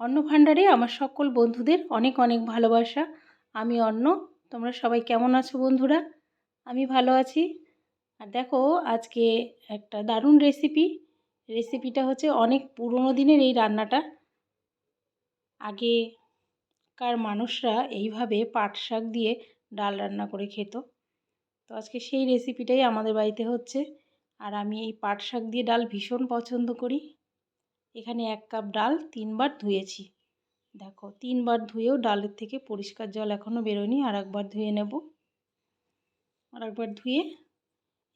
অন্ন ভাণ্ডারে আমার সকল বন্ধুদের অনেক অনেক ভালোবাসা। আমি অন্ন, তোমরা সবাই কেমন আছো বন্ধুরা? আমি ভালো আছি। আর দেখো, আজকে একটা দারুণ রেসিপি রেসিপিটা হচ্ছে অনেক পুরনো দিনের এই রান্নাটা। আগেকার মানুষরা এইভাবে পাট শাক দিয়ে ডাল রান্না করে খেত। তো আজকে সেই রেসিপিটাই আমাদের বাড়িতে হচ্ছে। আর আমি এই পাট শাক দিয়ে ডাল ভীষণ পছন্দ করি। এখানে এক কাপ ডাল তিনবার ধুয়েছি। দেখো, তিনবার ধুয়েও ডালের থেকে পরিষ্কার জল এখনও বেরোয়নি আর একবার ধুয়ে নেব। আর একবার ধুয়ে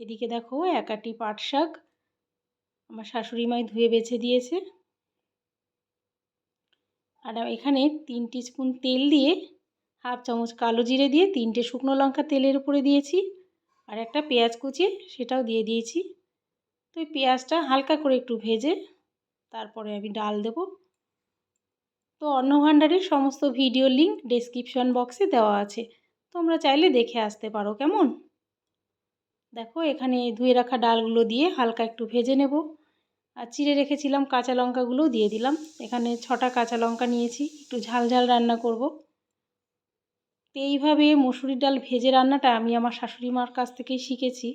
এদিকে দেখো, একাটি পাট শাক আমার শাশুড়ি মাই ধুয়ে বেছে দিয়েছে। আর এখানে তিন স্পুন তেল দিয়ে হাফ চামচ কালো জিরে দিয়ে তিনটে শুকনো লঙ্কা তেলের উপরে দিয়েছি আর একটা পেঁয়াজ কুচিয়ে সেটাও দিয়ে দিয়েছি। তো এই পেঁয়াজটা হালকা করে একটু ভেজে তারপরে আমি ডাল দেব। তো অন্নভাণ্ডারের সমস্ত ভিডিও লিঙ্ক ডেসক্রিপশন বক্সে দেওয়া আছে। তোমরা চাইলে দেখে আসতে পারো, কেমন? দেখো, এখানে ধুয়ে রাখা ডালগুলো দিয়ে হালকা একটু ভেজে নেব। আর চিড়ে রেখেছিলাম কাঁচা লঙ্কাগুলোও দিয়ে দিলাম। এখানে ছটা কাঁচা লঙ্কা নিয়েছি, একটু ঝাল ঝাল রান্না করব। তো এইভাবে মসুরির ডাল ভেজে রান্নাটা আমি আমার শাশুড়ি মার কাছ থেকেই শিখেছি।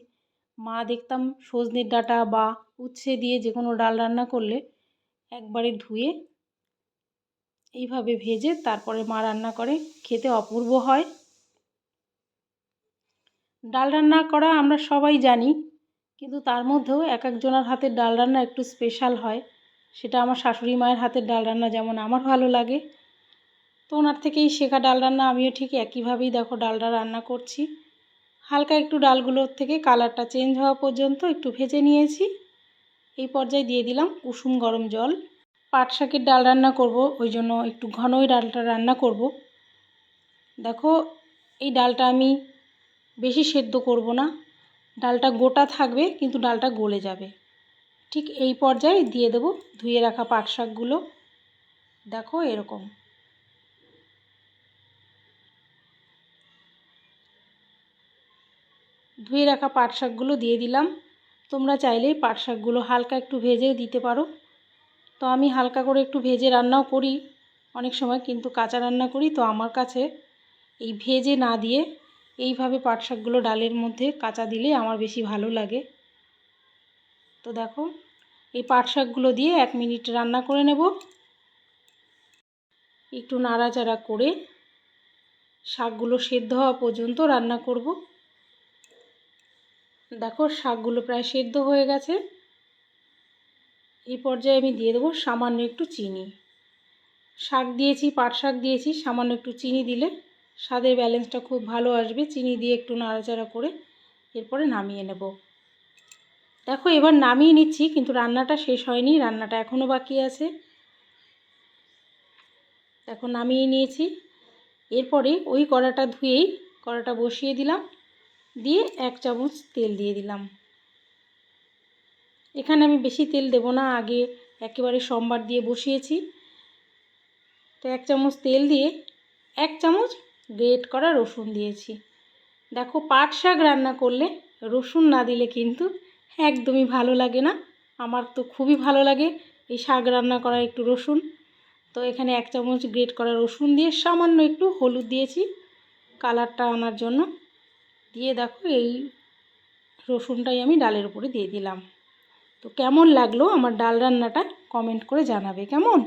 মা দেখতাম সজনের ডাঁটা বা উচ্ছে দিয়ে যে কোনো ডাল রান্না করলে একবারে ধুয়ে এইভাবে ভেজে তারপরে মা রান্না করে। খেতে অপূর্ব হয়। ডাল রান্না করা আমরা সবাই জানি, কিন্তু তার মধ্যেও এক একজনের হাতের ডাল রান্না একটু স্পেশাল হয়। সেটা আমার শাশুড়ি মায়ের হাতের ডাল রান্না যেমন আমার ভালো লাগে। তো ওনার থেকেই শেখা ডাল রান্না, আমিও ঠিক একইভাবেই দেখো ডালটা রান্না করছি। হালকা একটু ডালগুলোর থেকে কালারটা চেঞ্জ হওয়া পর্যন্ত একটু ভেজে নিয়েছি। এই পর্যায়ে দিয়ে দিলাম কুসুম গরম জল। পাট শাকের ডাল রান্না করব, ওই জন্য একটু ঘনই ডালটা রান্না করব। দেখো, এই ডালটা আমি বেশি সেদ্ধ করব না। ডালটা গোটা থাকবে, কিন্তু ডালটা গলে যাবে। ঠিক এই পর্যায়ে দিয়ে দেব ধুয়ে রাখা পাট শাকগুলো। দেখো, এরকম। ধুয়ে রাখা পাট শাকগুলো দিয়ে দিলাম। তোমরা চাইলেই পাট শাকগুলো হালকা একটু ভেজেও দিতে পারো। তো আমি হালকা করে একটু ভেজে রান্নাও করি। অনেক সময় কিন্তু কাঁচা রান্না করি। তো আমার কাছে এই ভেজে না দিয়ে এইভাবে পাট শাকগুলো ডালের মধ্যে কাঁচা দিলে আমার বেশি ভালো লাগে। তো দেখো, এই পাট শাকগুলো দিয়ে এক মিনিট রান্না করে নেব। একটু নাড়াচাড়া করে শাকগুলো সেদ্ধ হওয়া পর্যন্ত রান্না করব। দেখো, শাকগুলো প্রায় সেদ্ধ হয়ে গেছে। এই পর্যায়ে আমি দিয়ে দেবো সামান্য একটু চিনি। শাক দিয়েছি, পাট শাক দিয়েছি, সামান্য একটু চিনি দিলে স্বাদের ব্যালেন্সটা খুব ভালো আসবে। চিনি দিয়ে একটু নাড়াচাড়া করে এরপরে নামিয়ে নেব। দেখো, এবার নামিয়ে নিচ্ছি, কিন্তু রান্নাটা শেষ হয়নি, রান্নাটা এখনও বাকি আছে। এখন নামিয়ে নিয়েছি। এরপরে ওই কড়াটা ধুয়েই কড়াটা বসিয়ে দিলাম। দিয়ে এক চামচ তেল দিয়ে দিলাম। এখানে আমি বেশি তেল দেব না, আগে একেবারে সোমবার দিয়ে বসিয়েছি। তো এক চামচ তেল দিয়ে এক চামচ গ্রেট করা রসুন দিয়েছি। দেখো পাট শাক রান্না করলে রসুন না দিলে কিন্তু একদমই ভালো লাগে না। আমার তো খুবই ভালো লাগে এই শাক রান্না করা একটু রসুন। তো এখানে এক চামচ গ্রেট করা রসুন দিয়ে সামান্য একটু হলুদ দিয়েছি। কালারটা আনার জন্য দিয়ে দেখো এই রসুনটাই আমি ডালের উপরে দিয়ে দিলাম। তো কেমন লাগল আমার ডাল রান্নাটা কমেন্ট করে জানাবে, কেমন?